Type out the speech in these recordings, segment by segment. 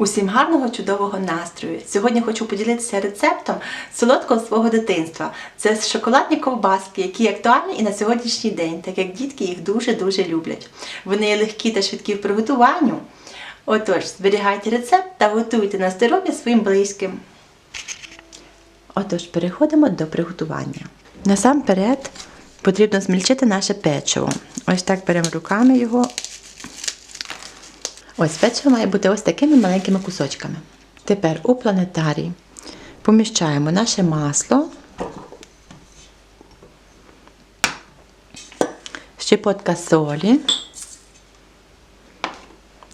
Усім гарного чудового настрою! Сьогодні хочу поділитися рецептом солодкого свого дитинства. Це шоколадні ковбаски, які актуальні і на сьогоднішній день, так як дітки їх дуже-дуже люблять. Вони є легкі та швидкі в приготуванню. Отож, зберігайте рецепт та готуйте на здоров'я своїм близьким. Отож, переходимо до приготування. Насамперед потрібно змільчити наше печиво. Ось так беремо руками його Ось печиво має бути ось такими маленькими кусочками. Тепер у планетарій поміщаємо наше масло, щепотка солі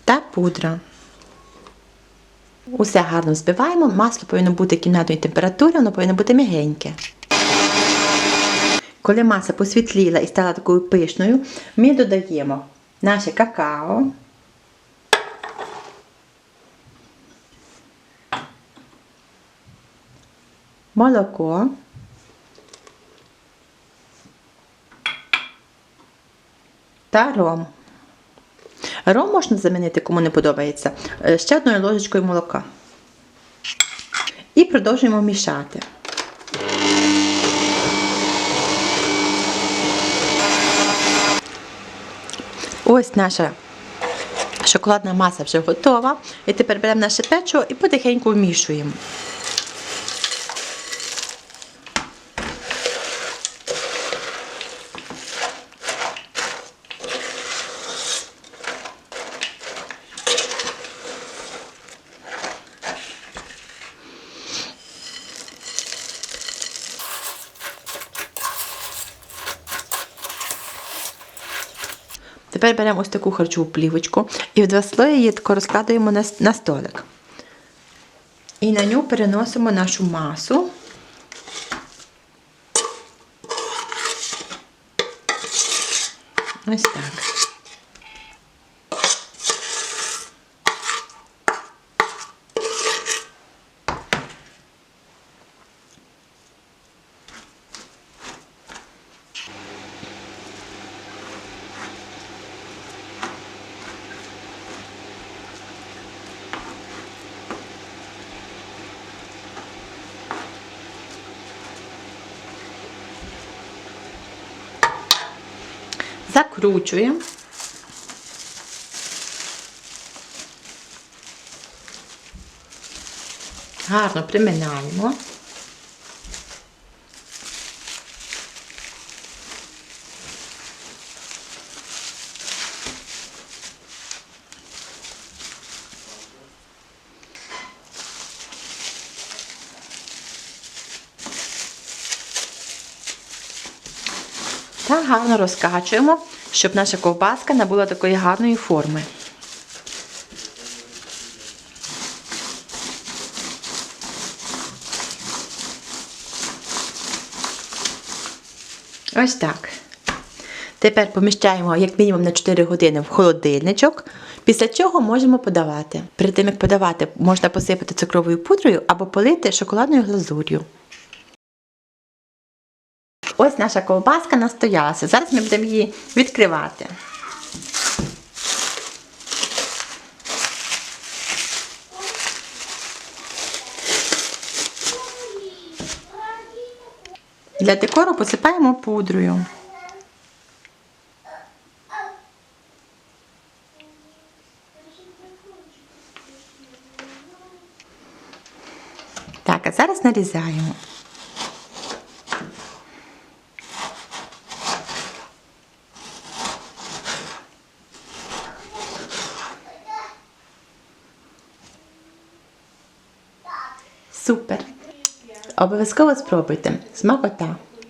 та пудра. Усе гарно збиваємо, масло повинно бути кімнатної температури, воно повинно бути м'ягеньке. Коли маса посвітліла і стала такою пишною, ми додаємо наше какао. Молоко, та ром. Ром можна замінити, кому не подобається, е, ще одною ложечкою молока. І продовжуємо мішати. Ось наша шоколадна маса вже готова. І тепер беремо наше печиво і потихеньку вмішуємо. Тепер беремо ось таку харчову плівочку і в два слої її тако розкладуємо на, на столик. І на нього переносимо нашу масу. Ось так. Закручуємо. Гарно приминаємо. Та гарно розкачуємо, щоб наша ковбаска набула такої гарної форми. Ось так. Тепер поміщаємо як мінімум на 4 години в холодильничок, після чого можемо подавати. Перед тим як подавати, можна посипати цукровою пудрою або полити шоколадною глазур'ю. Ось наша ковбаска настоялася. Зараз ми будемо її відкривати. Для декору посипаємо пудрою. Так, а зараз нарізаємо. Супер! Обов'язково спробуйте. Смакота!